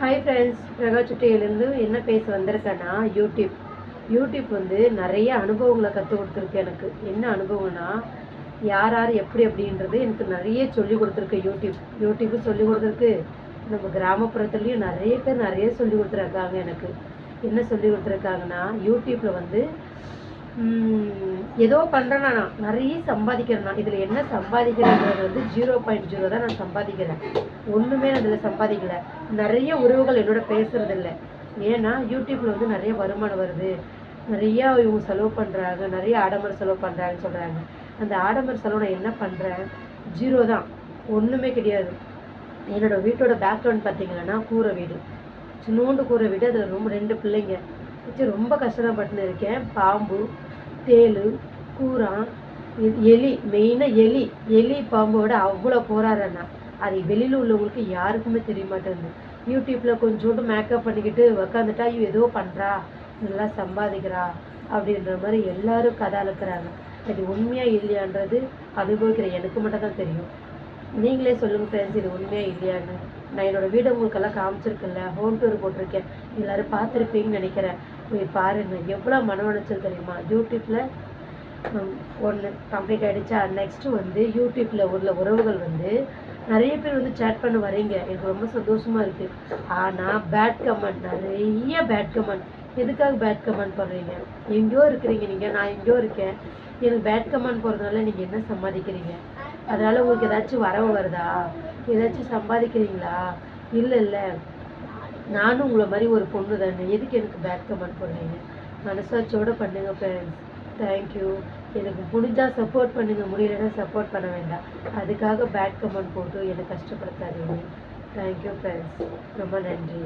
Hi friends பிரகா சுட்டியிலேருந்து என்ன பேச வந்திருக்கேன்னா YouTube YouTube வந்து நிறைய அனுபவங்களை கற்றுக் கொடுத்துருக்கு எனக்கு. என்ன அனுபவம்னா யார் யார் எப்படி அப்படின்றது எனக்கு நிறைய சொல்லி கொடுத்துருக்கு யூடியூப் யூடியூப்பு சொல்லி கொடுத்துருக்கு. நம்ம கிராமப்புறத்துலேயும் நிறைய பேர் நிறைய சொல்லி கொடுத்துருக்காங்க எனக்கு. என்ன சொல்லி கொடுத்துருக்காங்கன்னா யூடியூப்பில் வந்து ஏதோ பண்ணுறேன் நான். நிறைய சம்பாதிக்கிறேன் நான். இதில் என்ன சம்பாதிக்கிறேன்றது வந்து ஜீரோ பாயிண்ட் ஜீரோ தான் நான் சம்பாதிக்கிறேன். ஒன்றுமே நான் இதில் சம்பாதிக்கலை. நிறைய உறவுகள் என்னோட பேசுகிறதில்ல இல்லை. ஏன்னா யூடியூப்பில் வந்து நிறைய வருமானம் வருது. நிறையா இவங்க செலவு பண்ணுறாங்க நிறைய ஆடம்பர செலவு பண்ணுறாங்கன்னு சொல்கிறாங்க அந்த ஆடம்பர செலவு நான் என்ன பண்ணுறேன் ஜீரோ தான். ஒன்றுமே கிடையாது. என்னோடய வீட்டோட பேக்ரவுண்ட் பார்த்தீங்கன்னா கூரை வீடு. சின்னோண்டு கூரை வீடு. அதில் ரொம்ப ரெண்டு பிள்ளைங்க. வச்சு ரொம்ப கஷ்டப்பட்டுன்னு இருக்கேன். பாம்பு தேள் கூரான் எலி மெயினாக எலி. எலி பாம்போட அவ்வளோ போராடுறேன் அது வெளியில் உள்ளவங்களுக்கு யாருக்குமே தெரிய மாட்டேங்குது. யூடியூப்பில் கொஞ்சோண்டு மேக்கப் பண்ணிக்கிட்டு உக்காந்துட்டா ஐயோ ஏதோ பண்ணுறா நல்லா சம்பாதிக்கிறா அப்படின்ற மாதிரி எல்லாரும் கதை அழுக்கிறாங்க அது உண்மையாக இல்லையான்றது அனுபவிக்கிற எனக்கு மட்டும் தான் தெரியும். நீங்களே சொல்லுங்கள் ஃப்ரெண்ட்ஸ் இது உண்மையாக இல்லையான்னு. நான் என்னோட வீடு உங்களுக்கெல்லாம் காமிச்சிருக்கேன்ல ஹோம் டூர் போட்டிருக்கேன். எல்லோரும் பார்த்துருப்பீங்கன்னு நினைக்கிறேன். போய் பாருங்கள் எவ்வளோ மன உளைச்சல் தெரியுமா? யூடியூப்பில் ஒன்று கம்ப்ளீட் ஆகிடுச்சா நெக்ஸ்ட்டு வந்து யூடியூப்பில் உள்ள உறவுகள் வந்து நிறைய பேர் வந்து சேட் பண்ண வரீங்க எனக்கு ரொம்ப சந்தோஷமாக இருக்குது ஆனால் பேட் கமெண்ட் நிறைய பேட் கமெண்ட் எதுக்காக பேட் கமெண்ட் பண்ணுறீங்க எங்கேயோ இருக்கிறீங்க நீங்கள் நான் எங்கேயோ இருக்கேன். எனக்கு பேட் கமெண்ட் போகிறதுனால நீங்கள் என்ன சம்பாதிக்கிறீங்க அதனால் உங்களுக்கு ஏதாச்சும் வரவு வருதா? ஏதாச்சும் சம்பாதிக்கிறீங்களா? இல்லை இல்லை. நானும் உங்களை மாதிரி ஒரு பொண்ணு தானே. எதுக்கு எனக்கு பேட் கமெண்ட் பண்ணுறீங்க மனசாட்சியோட பண்ணுங்கள் ஃப்ரெண்ட்ஸ் தேங்க்யூ எனக்கு முடிஞ்சால் சப்போர்ட் பண்ணுங்கள் முடியலைன்னா சப்போர்ட் பண்ண வேண்டாம். அதுக்காக பேட் கமெண்ட் போட்டு என்னை கஷ்டப்படுத்தாதீங்க. தேங்க்யூ ஃப்ரெண்ட்ஸ் ரொம்ப நன்றி.